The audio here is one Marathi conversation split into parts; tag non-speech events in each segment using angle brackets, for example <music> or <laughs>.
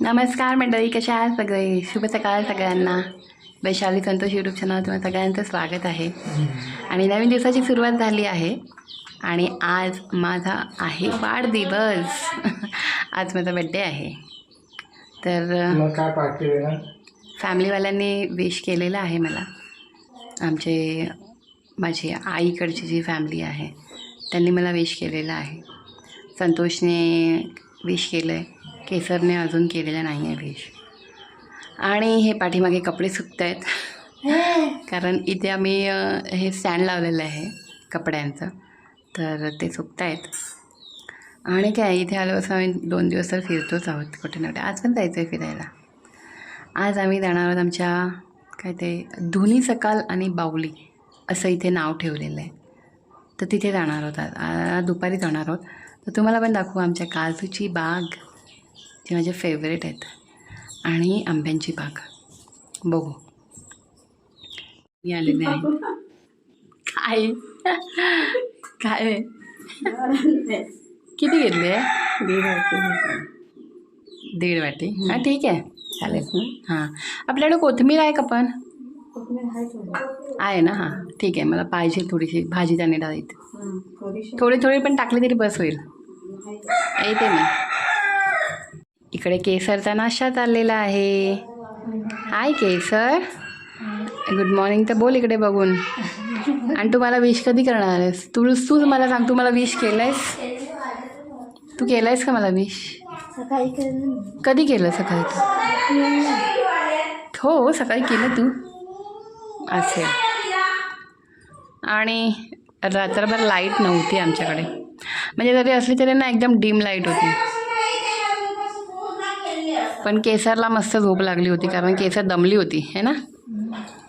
नमस्कार मंडळी कशा आहात सगळे? शुभ सकाळ सगळ्यांना. वैशाली संतोष यूट्यूब चॅनल तुम्हाला सगळ्यांचं स्वागत आहे. आणि नवीन दिवसाची सुरुवात झाली आहे. आणि आज माझा आहे वाढदिवस. आज माझा बड्डे आहे. तर काय पार्टी फॅमिलीवाल्यांनी विश केलेलं आहे मला. आमचे माझी आईकडची जी फॅमिली आहे त्यांनी मला विश केलेलं आहे. संतोषने विश केलं आहे केसरने अजून केलेलं नाही आहे विश आणि हे पाठीमागे कपडे सुकत आहेत. कारण इथे आम्ही हे स्टँड लावलेलं आहे कपड्यांचं. तर ते सुकत आहेत. आणि काय इथे आलो असं आम्ही दोन दिवस तर फिरतोच आहोत कुठे ना कुठे. आज पण जायचं आहे फिरायला. आज आम्ही जाणार आहोत आमच्या काय ते धुनी सकाल आणि बाऊली असं इथे नाव ठेवलेलं आहे. तर तिथे जाणार आहोत आज. आज दुपारी जाणार आहोत. तर तुम्हाला पण दाखवू आमच्या काजूची बाग. जी माझे फेवरेट आहेत. आणि आंब्यांची बाग. बघू. मी आलेले आहे काय काय? किती घेतले? दीड वाटी. हां ठीक आहे. चालेल. हां. आपल्याकडे कोथिंबीर आहे का पण? आहे ना हां. ठीक आहे. मला पाहिजे थोडीशी. भाजी त्याने डाळीत. थोडी थोडी पण टाकली तरी बस होईल. येते मी. इकडे केसरचा नाश्ता चाललेला आहे. हाय केसर. गुड मॉर्निंग तर बोल इकडे बघून. आणि तू मला विश कधी करणार आहेस? तू तू मला सांग तू मला विश केलं आहेस तू केलं आहेस का मला विश कधी केलं सकाळी तू? हो सकाळी केलं तू. असेल आणि रात्रभर लाइट नव्हती आमच्याकडे. म्हणजे जरी असली तरी ना एकदम डीम लाइट होती. पण केसरला मस्त झोप लागली होती कारण केसर दमली होती है ना?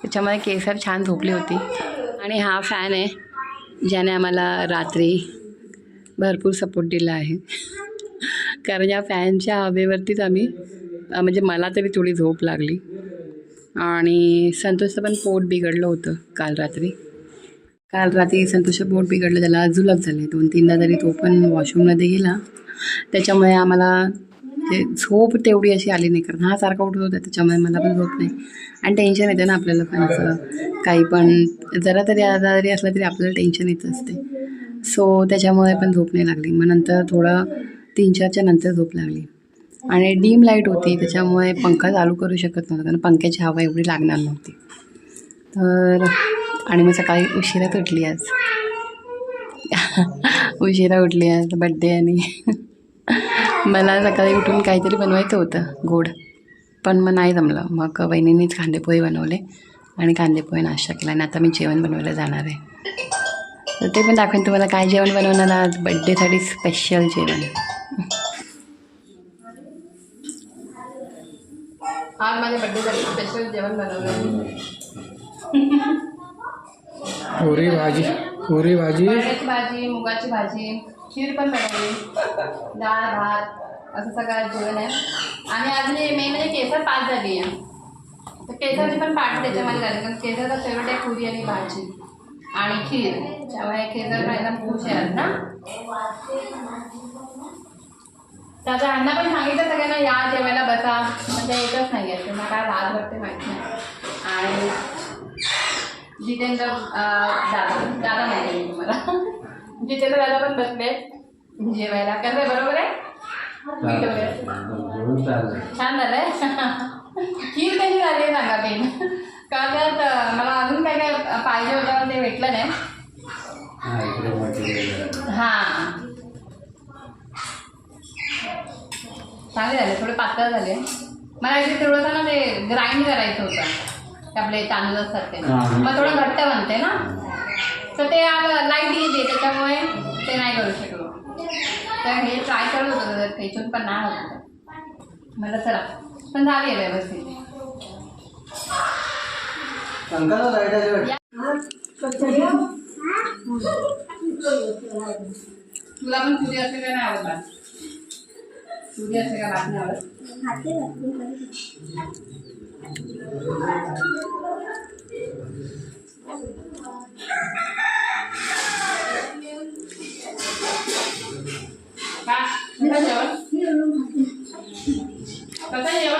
त्याच्यामध्ये केसर छान झोपली होती. आणि हा फॅन आहे ज्याने आम्हाला रात्री भरपूर सपोर्ट दिला आहे. कारण या फॅनच्या हवेवरतीच आम्ही म्हणजे मला तरी थोडी झोप लागली. आणि संतोषचं पण पोट बिघडलं होतं काल रात्री. काल रात्री संतोषचं पोट बिघडलं त्याला जुलाब झाले दोन तीनदा तरी तो पण वॉशरूममध्ये गेला. त्याच्यामुळे आम्हाला ते झोप तेवढी अशी आली नाही. कारण हा सारखा उठत होता त्याच्यामुळे मला पण झोप नाही. आणि टेन्शन येतं ना आपल्याला पण असं. काही पण जरा तरी आजारी असलं तरी आपल्याला टेन्शन येत असते. सो त्याच्यामुळे पण झोप नाही लागली. मग नंतर थोडं तीन चारच्या नंतर झोप लागली. आणि डीम लाइट होती त्याच्यामुळे पंखा चालू करू शकत नव्हतं. कारण पंख्याची हवा एवढी लागणार नव्हती. तर आणि मग सकाळी उशिरात उठली आज. उशिरा उठली आज <laughs> बड्डे आणि. <laughs> मला सकाळी उठून काहीतरी बनवायचं होतं गोड. पण मग नाही जमलं. मग वहिनीनेच कांदेपोहे बनवले आणि कांदेपोहे नाश्ता केला आणि आता मी जेवण बनवायला जाणार आहे. तर ते पण दाखवेन तुम्हाला काय जेवण बनवणार आज. बड्डेसाठी स्पेशल जेवण. आज माझ्या बड्डेसाठी स्पेशल जेवण बनवलं पुरी भाजी पुरी भाजी. भाजी मुगाची भाजी. खीर पण बनवली. डाळ भात असं सगळं जेवण आहे. आणि आज मी मेन म्हणजे केसर पाच झाली आहे. तर केसरची पण पाठ त्याच्यामध्ये झाली. कारण केसरचा फेवरेट आहे पुरी आणि भाजी. आणि खीर. त्यामुळे केसर खायला खूप आहे ना त्याच्या अण्णा पण सांगितलं सगळ्यांना या जेवायला बसा. म्हणजे येतच नाही आहे त्यांना काय लाज वाटते माहीत नाही. आणि जितेंद्र दादा. दादा नाही तुम्हाला जितेंद्र दादा पण बसले. जेवायला. कसं आहे, बरोबर आहे? वगैरे. छान झालंय. खीर कशी झाली आहे सांगा पेन का अं, मला अजून काय काय पाहिजे होतं ते भेटलं नाही. हां चांगले झाले थोडे पातळ झाले. मला actually थोडंसं ना ते ग्राइंड करायचं होतं. आपले तांदूळ असतात ते मग थोडं घट्ट बनते ना? तर ते लाईट येते त्याच्यामुळे ते नाही करू शकलो. तर हे ट्राय करत होतं तर त्याच्यातून पण नाही होत मला चला पण झाली आहे व्यवस्थित. तुला पण तुझी असते का नाही आवडतात तुझी असते का भात नाही आवडत? Pak, kakak jawab. Tak buat apa?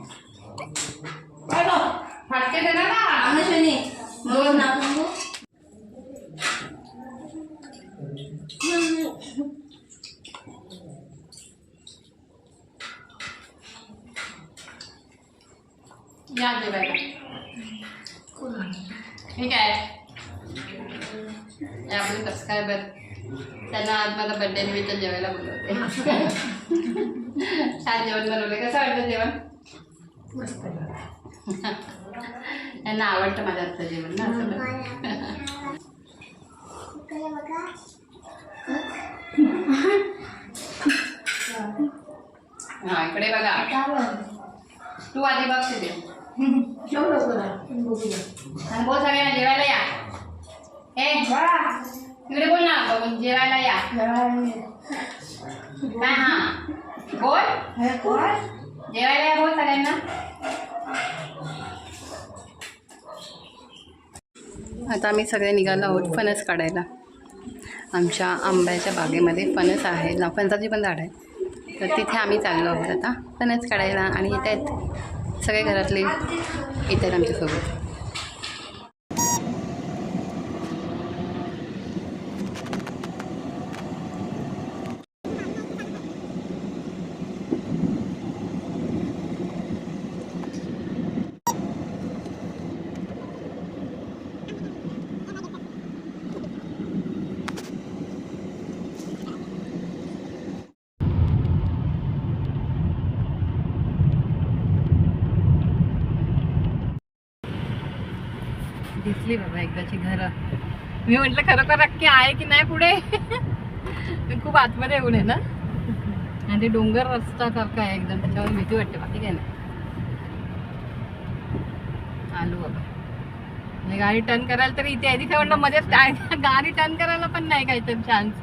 फाटके देणार ना आम्ही शनी. दोन आपण या जेवायला ठीक आहे. हे आपले सबस्क्रायबर त्यांना आज मला बड्डे निमित्त जेवायला बोलवते. <laughs> छान जेवण बनवले कसं वाटतं जेवण? त्यांना आवडतं माझ्या हातचं जेवण ना असं. हा इकडे बघा. तू आधी बघ तिथे. आणि बोल सगळ्यांना जेवायला या. ए इकडे बोल ना बघून जेवायला या. हा बोल. जेवायला या बोल सगळ्यांना. आता आम्ही सगळे निघालो आहोत फणस काढायला. आमच्या आंब्याच्या बागेमध्ये फणस आहे. ना फणसाची पण झाड आहे तर तिथे आम्ही चाललो आहोत आता. फणस काढायला आणि येत आहेत सगळे घरातले. येत आहेत आमच्यासोबत. दिसली बाबा एकदाची घरं. मी म्हटलं खरोखर नक्की आहे की नाही पुढे? <laughs> मी खूप आतमध्ये येऊन आहे ना. आणि ते डोंगर रस्ता सारखा आहे एकदम त्याच्यावर भीती वाटते बाकी काय नाही. आलो बाबा. गाडी टर्न करायला तरी इथे आहे. तिथे म्हटलं मध्येच <laughs> गाडी टर्न करायला पण नाही काहीतरी चान्स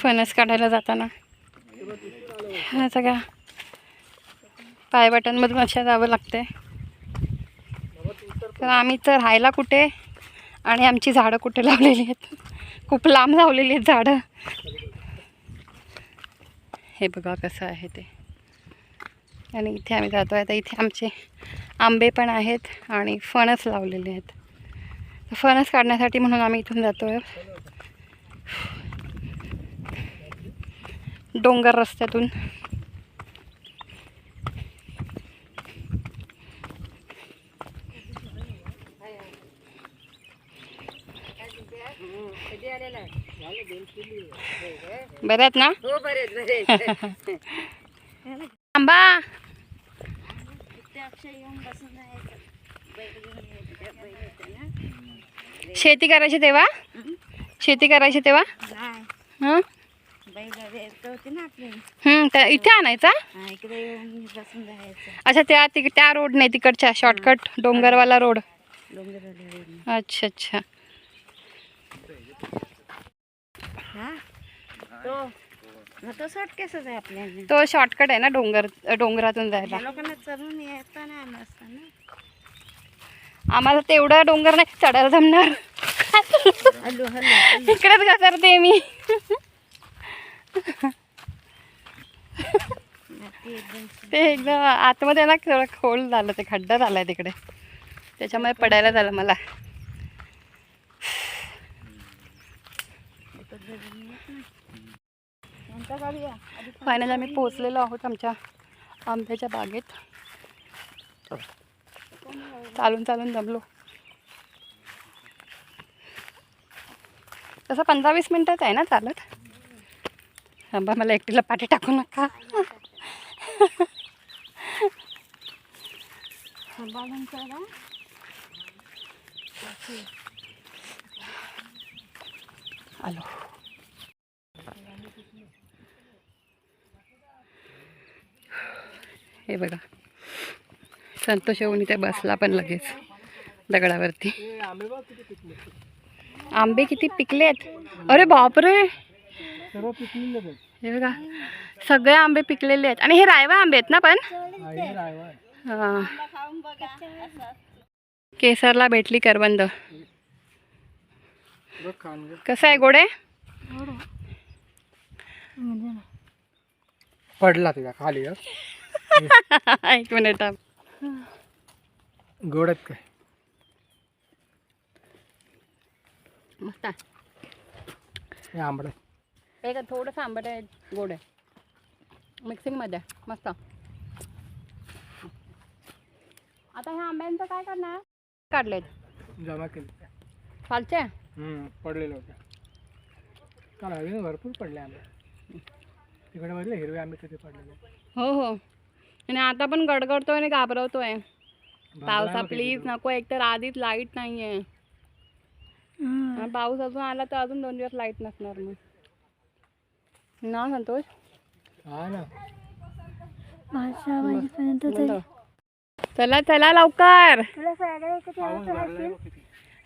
फणस काढायला जाताना. हा सगळ्या पायवाटांमधून अशा जावं लागते तर आम्ही तर राहायला कुठे? आणि आमची झाडं कुठे लावलेली आहेत? खूप लांब लावलेली आहेत झाडं. हे बघा कसं आहे ते. आणि इथे आम्ही जातो आहे तर इथे आमचे आंबे पण आहेत आणि फणस लावलेले आहेत. फणस काढण्यासाठी म्हणून आम्ही इथून जातो आहे डोंगर रस्त्यातून. <laughs> आहेत ना. आंबा शेती करायची तेव्हा? शेती करायची तेव्हा? हं? इथे आणायचा? अच्छा त्या तिक त्या रोड नाही तिकडच्या शॉर्टकट डोंगरवाला रोड. अच्छा अच्छा. हा? तो शॉर्टकेसच आहे आपल्याला. तो शॉर्टकट आहे ना डोंगर डोंगरातून जायला या लोकांना चढून येता नाही आलं असतं ना आम्हाला तेवढा डोंगर नाही चढायला जमणार. इकडेच घसरते मी. ते एकदम आतमध्ये ना थोडं खोल झालं ते खड्डा झालाय तिकडे. त्याच्यामुळे पडायला झालं मला. फायनल आम्ही पोचलेलो आहोत आमच्या आंब्याच्या बागेत. चालून चालून जमलो. तसं पंधरा वीस मिनटंच आहे ना चालत? आंबा मला एकटीला पाठी टाकू नका. आलो. हे बघा. संतोष येऊन इथे बसला पण लगेच दगडावरती आंबे किती पिकले आहेत अरे बापरे. हे बघा सगळे आंबे पिकलेले आहेत आणि हे रायवा आंबे आहेत ना पण केसरला भेटली घे. कसं आहे गोडे पडला तुझ्या खाली. <laughs> एक मिनिट. गोड आहेत काय? मस्त आहे. हे आंबट आहे. एक थोडंसं आंबट आहे गोड आहे. मिक्सिंगमध्ये आहे. मस्त. आता ह्या आंब्यांचं काय करणार? काढलेत. जमा केले फालचे हम्म, पडलेले होते. काल हवे भरपूर पडले आंबे. तिकडे बघले हिरवे आंबे किती पडलेले हो हो. आणि आता पण गडगडतोय आणि घाबरवतोय. पावसा प्लीज नको एकतर आधीच लाइट नाही आहे पाऊस अजून आला तर अजून दोन दिवस लाइट नसणार मग. ना संतोष? हा. चला चला लवकर.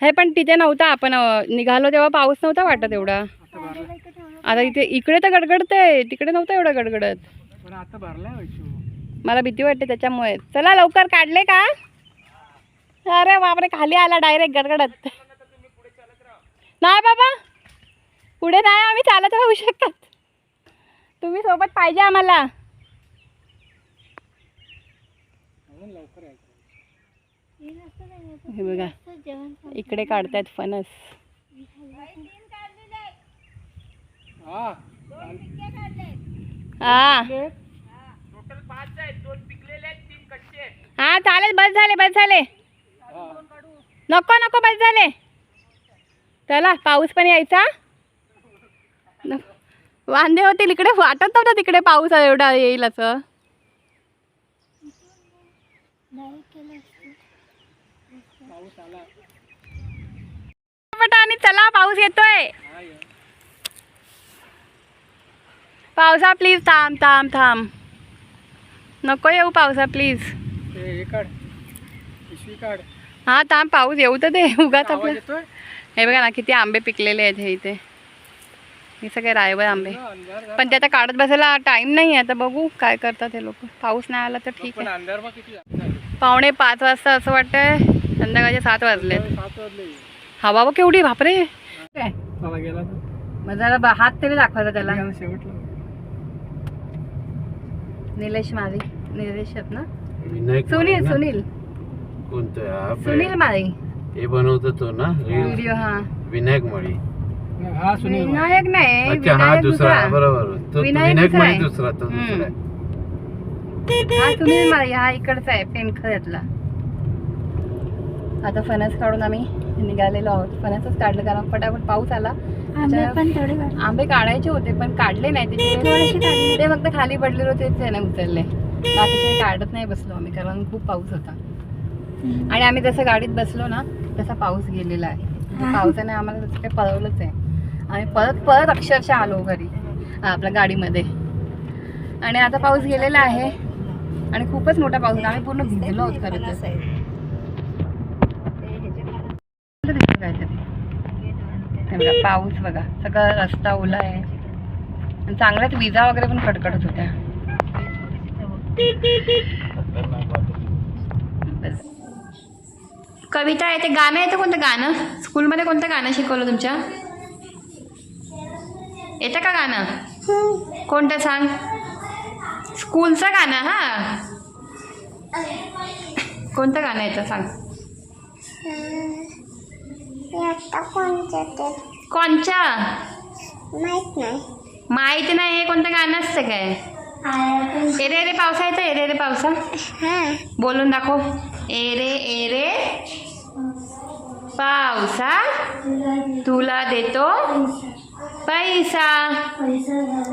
हे पण तिथे नव्हता आपण निघालो तेव्हा पाऊस नव्हता वाटत एवढा. आता इथे इकडे तर गडगडतंय तिकडे नव्हतं एवढं गडगडत. पण आता भरलाय वैशू मला भीती वाटते त्याच्यामुळे. चला लवकर काढले का? अरे बापरे खाली आला डायरेक्ट गडगडत. नाही बाबा. पुढे नाही आम्ही चालत राहू शकत. तुम्ही सोबत पाहिजे आम्हाला. हे बघा इकडे काढतायत फणस. हा. हा. हा चालेल बस झाले बस झाले. नको नको बस झाले. चला पाऊस पण यायचा. न- वांदे होतील इकडे वाटत नव्हतं तिकडे पाऊस एवढा येईल असं. आणि चला पाऊस येतोय. पावसा प्लीज थांब थांब थांब. नको येऊ पावसा प्लीज काढ. पिशवी काढ. हा थांब पाऊस येऊ तर दे. <laughs> उगाच आपलं हे बघा ना किती आंबे पिकलेले आहेत हे इथे. हे सगळे रायवळ आंबे. पण ते आता काढत बसायला टाइम नाही आहे. आता बघू काय करतात हे लोक. पाऊस नाही आला तर ठीक पण आहे. अंधार बघ किती झाला. पावणे पाच वाजता असं वाटतंय. संध्याकाळचे सात वाजले. हवा बघ केवढी बापरे. काय? मग जरा बा- हात तरी दाखवायचा त्याला. निलेश माळी निलेश आहेत ना? सुनील? सुनील. कोणतं सुनील माळी हे बनवतो तो ना व्हिडिओ हा विनायक माळी हा सुनील. विनायक नाही अच्छा हा दुसरा बरोबर तो विनायक माळी. दुसरा तो. दुसरा. हा सुनील माळी हा इकडचा आहे पेनखऱ्यातला आता फणस काढून आम्ही निघालेलो आहोत फणसच काढलं कारण फटाफट पाऊस आला आंबे काढायचे होते पण काढले नाही ते ते फक्त खाली पडलेले होते तेच त्याने उचलले बाकीचे काढत नाही बसलो आम्ही कारण खूप पाऊस होता आणि आम्ही जसं गाडीत बसलो ना तसा पाऊस गेलेला आहे. म्हणजे पावसाने आम्हाला तसं काही पळवलंच आहे. आम्ही परत परत अक्षरशः आलो घरी आपल्या गाडीमध्ये. आणि आता पाऊस गेलेला आहे. आणि खूपच मोठा पाऊस होता. आम्ही पूर्ण भिजलो आहोत खरं तर. दिसतं काहीतरी बघा पाऊस बघा. सगळा रस्ता ओला आहे. आणि चांगल्याच विजा वगैरे पण कडकडत होत्या. कविता आहे ते गाणं येतं कोणतं गाणं? स्कूलमध्ये कोणतं गाणं शिकवलं तुमच्या? येतं का गाणं? कोणतं सांग? स्कूलचं गाणं हा. कोणतं गाणं येतं सांग. कोणच्या? माहीत नाही. माहिती नाही हे कोणतं गाणं असतं काय? एरे एरे पावसा येतं एरे एरे पावसा. हां. बोलून दाखव. एरे एरे पावसा तुला देतो पैसा.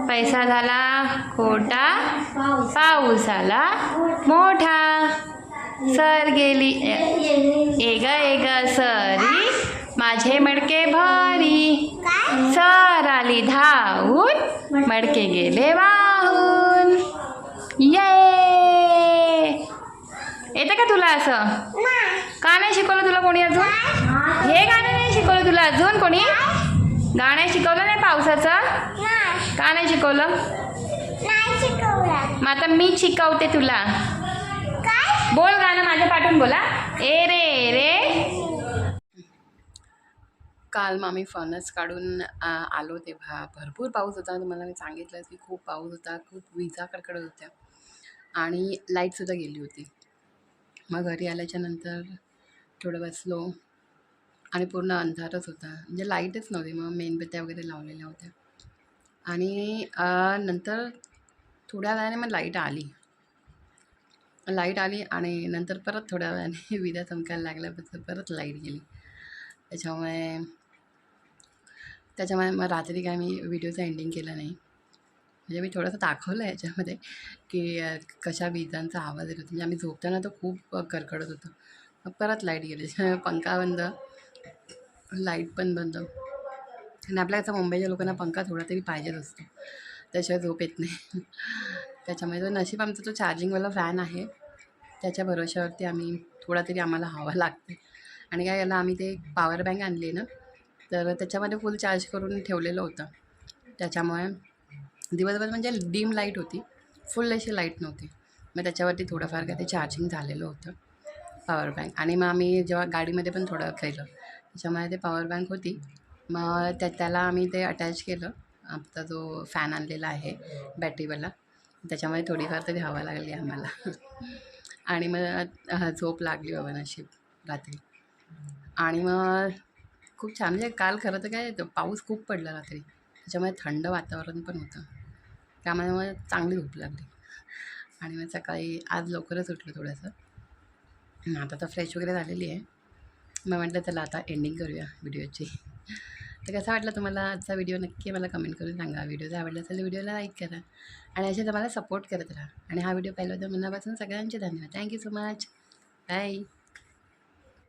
पैसा झाला खोटा पाऊस आला मोठा. सर गेली एग एग सरी माझे मडके भारी. सर आली धावून मडके गेले वाहून. ये! येतं का तुला असं? का नाही शिकवलं तुला कोणी अजून? हे गाणं नाही शिकवलं तुला अजून कोणी? गाणं शिकवलं नाही पावसाचं? का नाही शिकवलं? मग आता मी शिकवते तुला. बोल गाणं माझ्या पाठून बोला. ए रे रे. काल मग आम्ही फणस काढून आलो तेव्हा. भरपूर पाऊस होता. तुम्हाला मी सांगितलं की खूप पाऊस होता. खूप विजा कडकडत होत्या. आणि लाईटसुद्धा गेली होती. मग घरी आल्याच्यानंतर थोडं बसलो आणि पूर्ण अंधारच होता. म्हणजे लाईटच नव्हती मग मेणबत्त्या वगैरे लावलेल्या होत्या. आणि नंतर थोड्या वेळाने मग लाइट आली. लाइट आली आणि नंतर परत थोड्या वेळाने <laughs> विद्या चमकायला लागल्याबद्दल परत लाइट गेली. त्याच्यामुळे त्याच्यामुळे मग रात्री काय मी व्हिडिओचं एंडिंग केलं नाही. म्हणजे मी थोडंसं दाखवलं याच्यामध्ये की कशा विजांचा आवाज येत. होता म्हणजे आम्ही झोपताना तर खूप करकडत होतो. मग परत लाइट गेली. <laughs> पंखा बंद. लाइट पण बंद. आणि आपल्या कसं मुंबईच्या लोकांना पंखा थोडा तरी पाहिजेच असतो. त्याशिवाय झोप येत नाही. <laughs> त्याच्यामुळे तो नशीब आमचा तो चार्जिंगवाला फॅन आहे त्याच्या भरोश्यावरती आम्ही थोडा तरी आम्हाला हवा लागते. आणि काय याला आम्ही ते पॉवर बँक आणली ना तर त्याच्यामध्ये फुल चार्ज करून ठेवलेलं होतं. त्याच्यामुळे दिवसभर म्हणजे डीम लाइट होती. फुल अशी लाइट नव्हती. मग त्याच्यावरती थोडंफार काय ते चार्जिंग झालेलं होतं. पॉवर बँक आणि मग आम्ही जेव्हा गाडीमध्ये पण थोडं केलं त्याच्यामुळे ते पॉवर बँक होती. मग त्या त्याला आम्ही ते अटॅच केलं. आमचा जो फॅन आणलेला आहे बॅटरीवाला त्याच्यामुळे थोडीफार तरी हवा लागली आम्हाला. आणि मग झोप लागली बाबा नशीब रात्री. आणि मग खूप छान. म्हणजे काल खरं तर काय पाऊस खूप पडला रात्री. त्याच्यामुळे थंड वातावरण पण होतं. त्यामुळे मला चांगली झोप लागली. आणि मग सकाळी आज लवकरच उठलं थोडंसं. आता तर फ्रेश वगैरे झालेली आहे. मग म्हटलं चला आता एंडिंग करूया व्हिडिओची तर कसा वाटला तुम्हाला आजचा व्हिडिओ नक्की मला कमेंट करून सांगा. व्हिडिओ जर आवडला असेल व्हिडिओला लाईक करा. आणि असे तुम्हाला सपोर्ट करत राहा. आणि हा व्हिडिओ पाहिला तर मनापासून सगळ्यांचे धन्यवाद. Thank you so much bye